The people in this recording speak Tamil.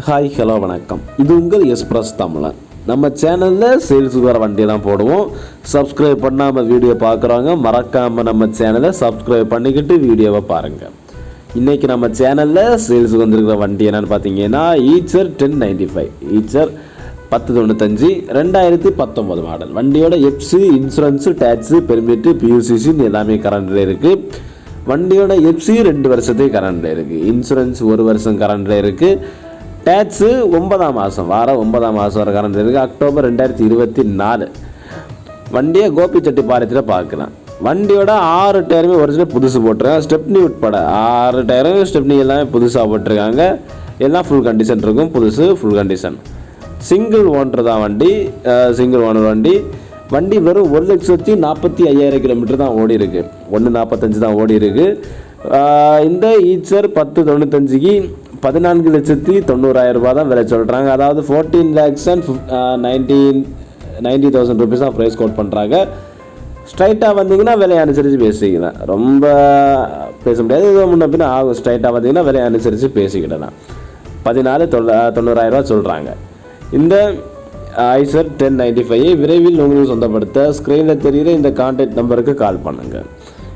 ஹாய் ஹலோ வணக்கம். இது உங்கள் எக்ஸ்பிரஸ் தமிழன். நம்ம சேனலில் சேல்ஸுக்கு வர வண்டியெல்லாம் போடுவோம். சப்ஸ்கிரைப் பண்ணாமல் வீடியோ பார்க்குறவங்க மறக்காமல் நம்ம சேனலை சப்ஸ்கிரைப் பண்ணிக்கிட்டு வீடியோவை பாருங்கள் இன்றைக்கி நம்ம சேனலில் சேல்ஸுக்கு வந்திருக்கிற வண்டி என்னென்னு பார்த்தீங்கன்னா Eicher ten ninety five Eicher பத்து தொண்ணூத்தஞ்சு ரெண்டாயிரத்தி பத்தொம்போது மாடல் வண்டியோட எப்சி இன்சூரன்ஸு டேக்ஸு பெர்மிட்டு பியூசிசின்னு எல்லாமே கரண்டில் இருக்குது வண்டியோட எப்சி ரெண்டு வருஷத்துக்கு கரண்டில் இருக்குது இன்சூரன்ஸ் ஒரு வருஷம் கரண்டில் இருக்குது டேக்ஸு ஒன்பதாம் மாதம் வாரம் ஒன்பதாம் மாதம் வர காரணம் இருக்குது அக்டோபர் ரெண்டாயிரத்தி இருபத்தி நாலு. வண்டியை கோபிச்செட்டி பாளையத்தில் பார்க்கலாம். வண்டியோட ஆறு டயருமே ஒரிஜினல் புதுசு போட்டிருக்காங்க. ஸ்டெப்னி உட்பட ஆறு டயரும் ஸ்டெப்னி எல்லாமே புதுசாக போட்டிருக்காங்க. எல்லாம் ஃபுல் கண்டிஷன் இருக்கும். புதுசு ஃபுல் கண்டிஷன் சிங்கிள் ஓனர் தான் வண்டி. சிங்கிள் ஓனர் வண்டி. வண்டி வெறும் ஒரு லட்சத்தி நாற்பத்தி ஐயாயிரம் கிலோமீட்டர் தான் ஓடி இருக்கு ஒன்று நாற்பத்தஞ்சு தான் ஓடி இருக்குது இந்த ஈச்சர் பத்து தொண்ணூத்தஞ்சுக்கு பதினான்கு லட்சத்தி தொண்ணூறாயிரம் ரூபாய் தான் விலை சொல்கிறாங்க அதாவது fourteen lakhs and nineteen ninety thousand rupees தான் ப்ரைஸ் கோட் பண்ணுறாங்க ஸ்ட்ரைட்டாக வந்தீங்கன்னா விலையை அனுசரித்து பேசிக்கலாம். ரொம்ப பேச முடியாது. இது முன்ன பின்ன ஆகும் ஸ்ட்ரைட்டாக வந்தீங்கன்னா விலையை அனுசரித்து பேசிக்கிடலாம். பதினாலு தொள்ள தொண்ணூறாயிரரூவா சொல்கிறாங்க இந்த ஐசர் டென் நைன்டி ஃபைவ் விரைவில் உங்களுக்கு சொந்தப்படுத்த ஸ்க்ரீனில் தெரிகிற இந்த கான்டாக்ட் நம்பருக்கு கால் பண்ணுங்கள்